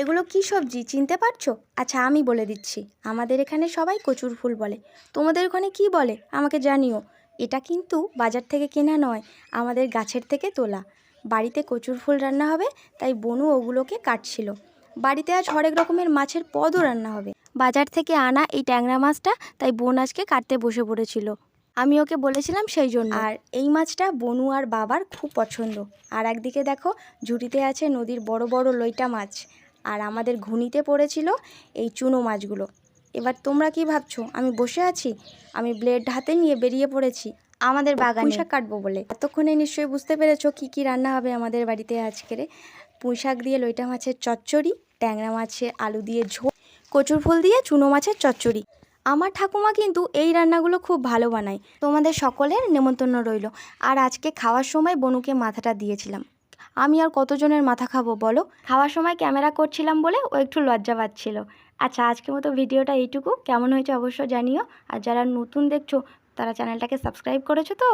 এগুলো কি সবজি? চিনতে পারছ? আচ্ছা আমি বলে দিচ্ছি। আমাদের এখানে সবাই কচুর ফুল বলে। তোমাদের ওখানে কি বলে? আমাকে জানিও। এটা কিন্তু বাজার থেকে কেনা নয়, আমাদের গাছের থেকে তোলা। বাড়িতে কচুর ফুল রান্না হবে, তাই বনু ওগুলোকে কাটছিল। বাড়িতে আজ হরেক রকমের মাছের পদও রান্না হবে। বাজার থেকে আনা এই ট্যাংরা মাছটা, তাই বোন আজকে কাটতে বসে পড়েছিল। আমি ওকে বলেছিলাম সেই জন্য। আর এই মাছটা বনু আর বাবার খুব পছন্দ। আর একদিকে দেখো, ঝুড়িতে আছে নদীর বড় বড় লইটা মাছ। আর আমাদের ঘুনিতে পড়েছিল এই চুনো মাছগুলো। এবার তোমরা কি ভাবছ? আমি বসে আছি? আমি ব্লেড হাতে নিয়ে বেরিয়ে পড়েছি। আমাদের বাগানে। শাক কাটবো বলে। এতক্ষণে নিশ্চয়ই বুঝতে পেরেছ কি কি রান্না হবে আমাদের বাড়িতে আজকেরে। পুঁইশাক দিয়ে লইটা মাছের চচ্চড়ি ট্যাংরা মাছের আলু দিয়ে ঝোল কচুর ফুল দিয়ে চুনো মাছের চচ্চড়ি। আমার ঠাকুমা কিন্তু এই রান্নাগুলো খুব ভালো বানায়। তোমাদের সকলের নেমন্তন্ন রইল। আর আজকে খাওয়ার সময় বনুকে মাথাটা দিয়েছিলাম। আমি আর কতজনের মাথা খাব বলো? খাওয়ার সময় ক্যামেরা করছিলাম বলে ও একটু লজ্জা পাচ্ছিল। আচ্ছা আজকের মতো ভিডিওটা এইটুকু। কেমন হয়েছে অবশ্য জানিও। আর যারা নতুন দেখছ, তারা চ্যানেলটাকে সাবস্ক্রাইব করেছ তো?